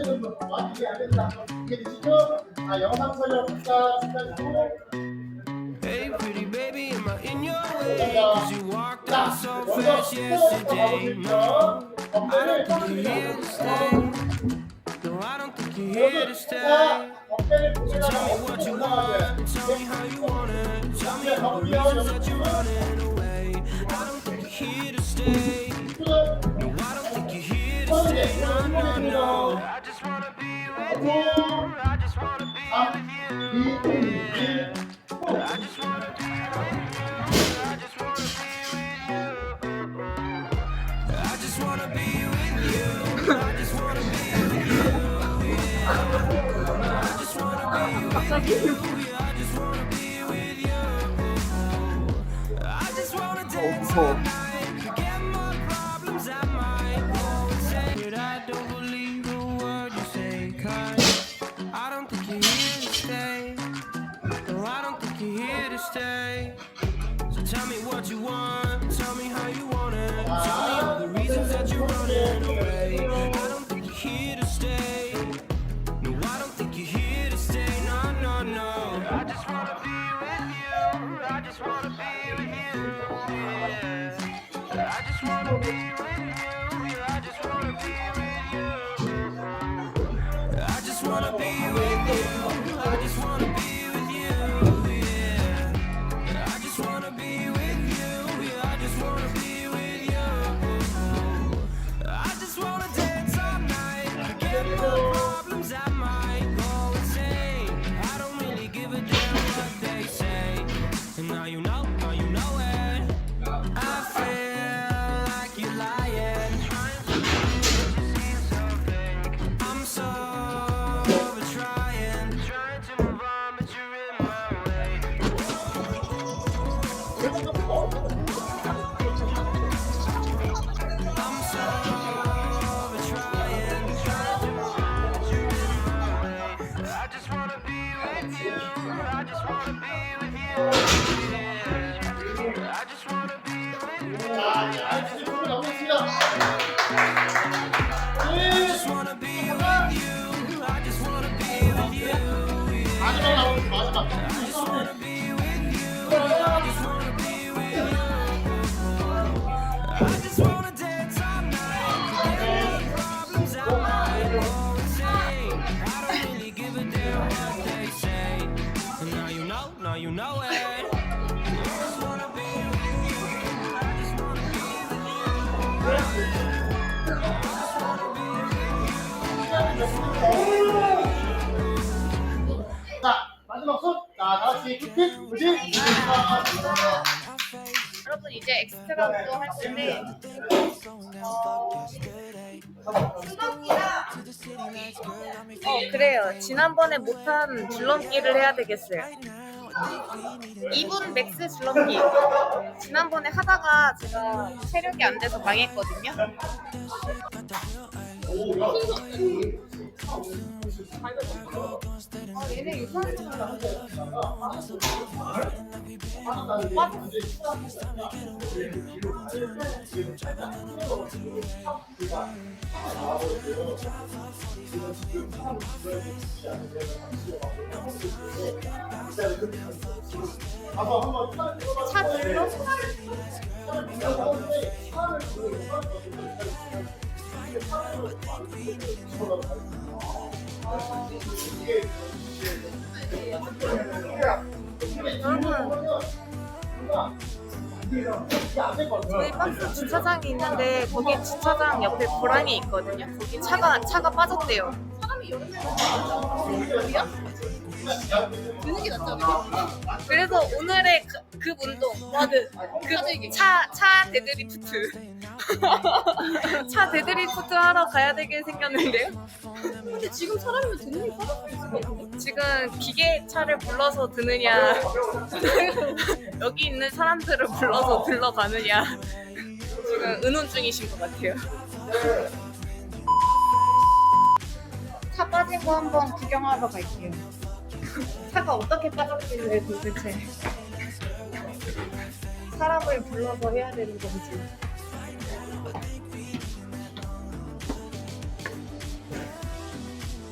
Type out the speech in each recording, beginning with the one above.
하시는 분 많이 이해 안 된다. 이해 되시죠? 아, 영상 촬영 국가 시간이고 Hey, pretty baby, am I in your way? Cause you walked out so fast yesterday. No, I don't think you're here to stay. No, I don't think you're here to stay. 어깨를 So tell me what you want, tell me how you want it. Tell me all the reasons that you're running away. I don't think you're here to stay. No, I don't think you're here to stay. No, no, no. I just wanna dance. Oh, oh. 나 여러분 이제 엑스트라 운동 할 텐데 어 그래요. 지난번에 못한 줄넘기를 해야 되겠어요. 2분 맥스 줄넘기. 지난번에 하다가 제가 체력이 안 돼서 망했거든요. 아, 얘네 차를 찍어봐. 차 불러? 차를 차를. 저희 박스 주차장이 있는데 거기 주차장 옆에 고랑이 있거든요. 거기 차가 차가 빠졌대요. 사람이 여름에 드는 게 낫잖아. 그래서 오늘의 그, 급 운동. 그차차 데드리프트. 차 데드리프트 하러 가야 되게 생겼는데요. 근데 지금 사람이면 듣는 게 빠질 수 있을 것 같은데? 지금 기계차를 불러서 드느냐 여기 있는 사람들을 불러서 들러 가느냐 지금 의논 중이신 것 같아요 빠진 거 한번 구경하러 갈게요 차가 어떻게 빠졌길래 도대체 사람을 불러서 해야 되는 건지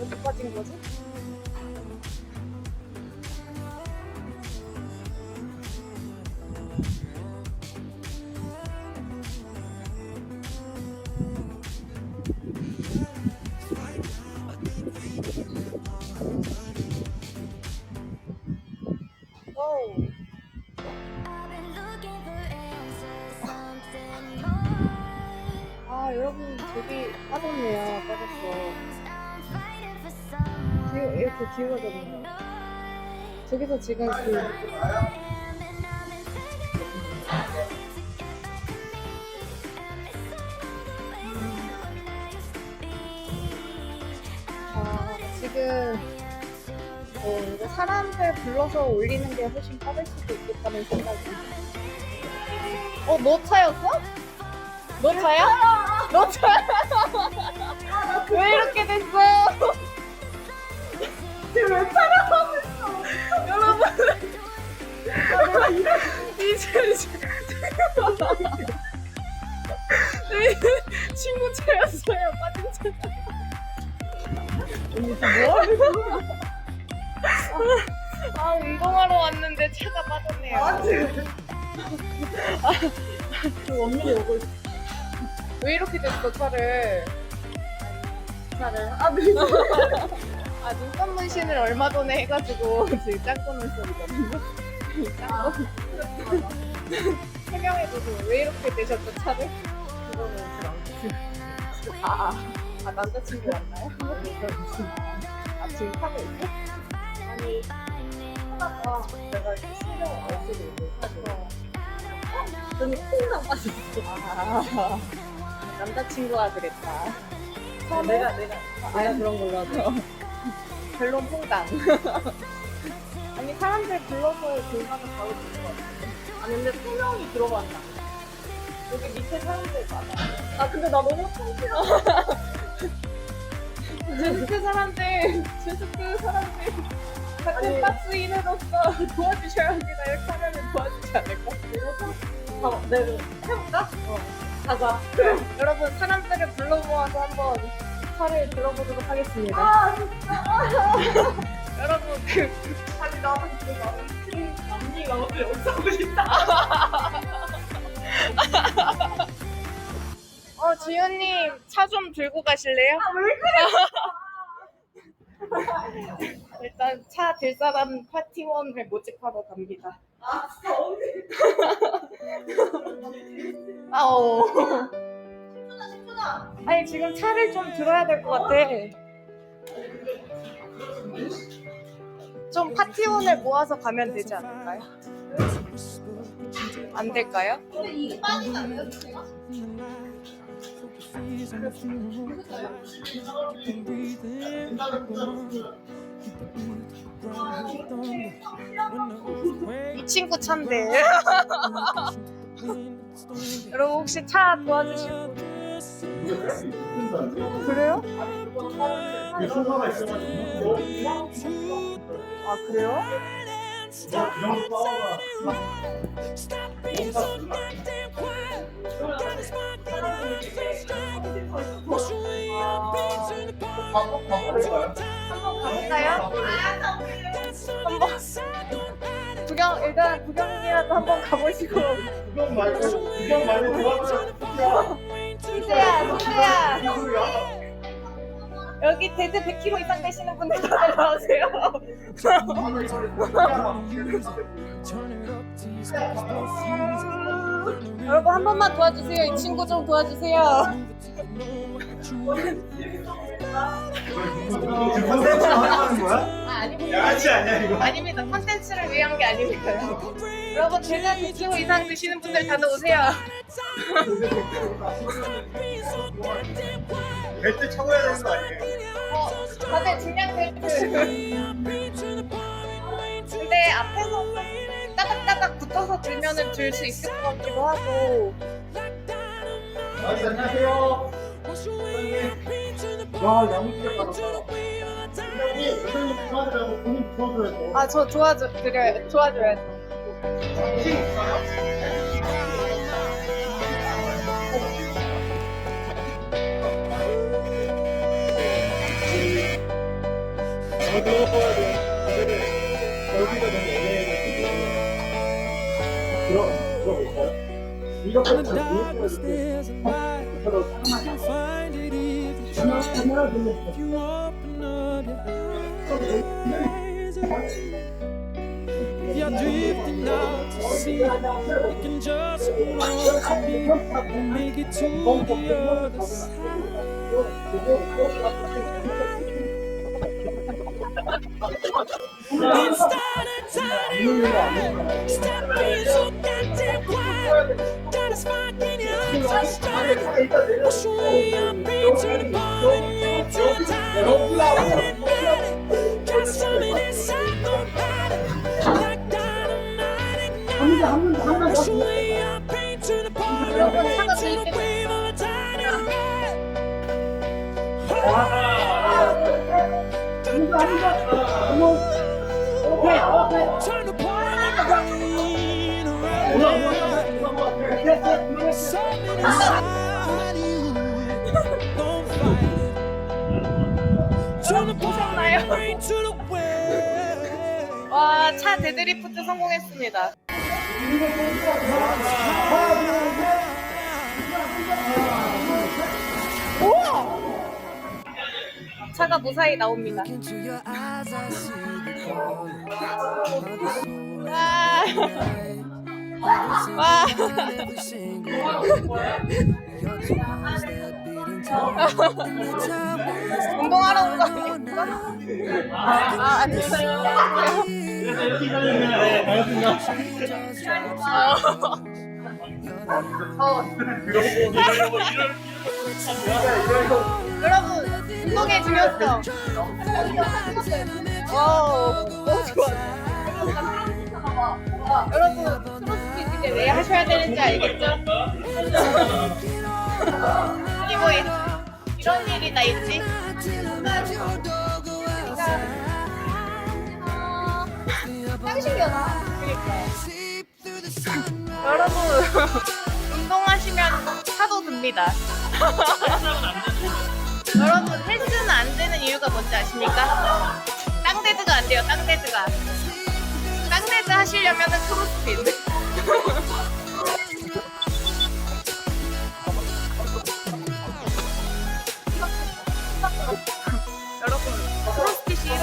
어디 빠진 거지? 여러분 되게 빠졌네요 빠졌어 기우, 이렇게 기울어졌네요 저기서 지금 그 아, 지금 어, 사람들 불러서 올리는 게 훨씬 빠를 수도 있겠다는 생각이 어, 너 차였어? 너 차야? 너 차야? 왜 이렇게 됐어? 왜 차라고 했어? 여러분. 이제 이제 친구 차였어요. 빠진 차. 언니 지금 뭐 하는 거야? 아 운동하러 왔는데 차가 빠졌네요. 그 언니 오고 있어. 왜 이렇게 됐어 차를? 차를? 아 네. 아 눈썹 문신을 얼마 전에 해가지고 지금 짱구 눈썹이거든요. 짱구. 설명해주세요. 왜 이렇게 되셨죠 차를? 그거는 아, 아, 아 남자친구 왔나요? 아 지금 타고 있어? 아니 하다가 내가 이렇게 신경 알 수도 있고 사서 눈이 콩당 빠졌어. 아, 남자친구가 그랬다. 아, 내가, 내가. 아, 그런 걸로 하죠. 결론 퐁당. 아니, 사람들 불러서 불가서 가고 있는 것 같아. 아니, 근데 투명이 들어간다. 여기 밑에 사람들 많아. 아, 근데 나 너무 창피하다. 제스크 사람들, 제스크 사람들. 같은 박스인으로서 도와주셔야 합니다. 이렇게 하면 도와주지 않을까? 어, 네, 해볼까? 어, 가자. 그래. 여러분, 사람들을 불러 모아서 한번 차를 들어보도록 하겠습니다. 여러분, 그. 아니, 나도 지금 나는 언니가 오늘 하고 싶다. 어, 지윤님, 차 좀 들고 가실래요? 아, 왜 그래? 일단 차 들 사람 파티원을 모집하러 갑니다. 아 오. 아니 지금 차를 좀 들어야 될 것 같아. 좀 파티원을 모아서 가면 되지 않을까요? 안 될까요? 이 친구 차인데. 여러분 혹시 차 도와주실 분? 그래요? 아 그래요? 광고 광고할까요? 가볼까요? 구경 일단 구경이라도 한번 가보시고. 구경 말고 구경 말고 도와줘. 희재야 희재야. 여기 데드 100kg 이상 되시는 분들 다 나오세요. 여러분 한 번만 도와주세요. 이 친구 좀 도와주세요 컨텐츠 하는 거야? 아 아닙니다 양아치 아니야 이거? 아닙니다 콘텐츠를 위한 게 아닙니다 여러분 데드 100kg 이상 드시는 분들 다들 오세요 벨트 차고 해야 되는 거 아니에요? 어, 다들 중량 벨트 근데 앞에서 좀 따닥따닥 붙어서 들면은 들 수 있을 것 같기도 하고 아, 안녕하세요. 와 양무지게 받았다. 형님 선생님 도와드려고 본인 도와줘야죠. 아저 도와줘 드려요 도와줘야죠 팀 있어요? 여기가 너무 애매해가지고 들어 들어볼까요? a light. You can find If you open up your eyes. You're drifting out to sea, you can just hold on to me and make it to the other side. Instead of turning right, step in so goddamn quiet. That is my thing, I'm just starting. I'm show you a beat to the bottom. 와, 차 데드리프트 성공했습니다. 차가 무사히 나옵니다. 와, 와, 운동하러 온 거 아니었어? 아, 아니요. 이렇게 기다리면 네, 반갑습니다. 어. 여러분, 운동의 중요성. 오, 오, 좋아. 여러분, 크로스핏 이제 왜 하셔야 되는지 알겠죠? 뭐, 이- 이런 일이 다 있지? 여러분, 운동하시면 차도 듭니다. 여러분, 헬스는 안 되는 이유가 뭔지 아십니까? 땅데드가 안 돼요, 땅데드가. 땅데드 하시려면은 크로스핏.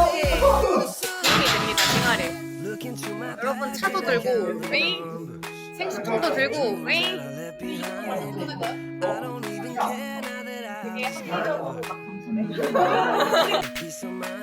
도움이 됩니다, 생활에. Look into my 여러분, 차도 들고, 웨이, 생수통도 들고, that 되게 합리적으로 막 mind.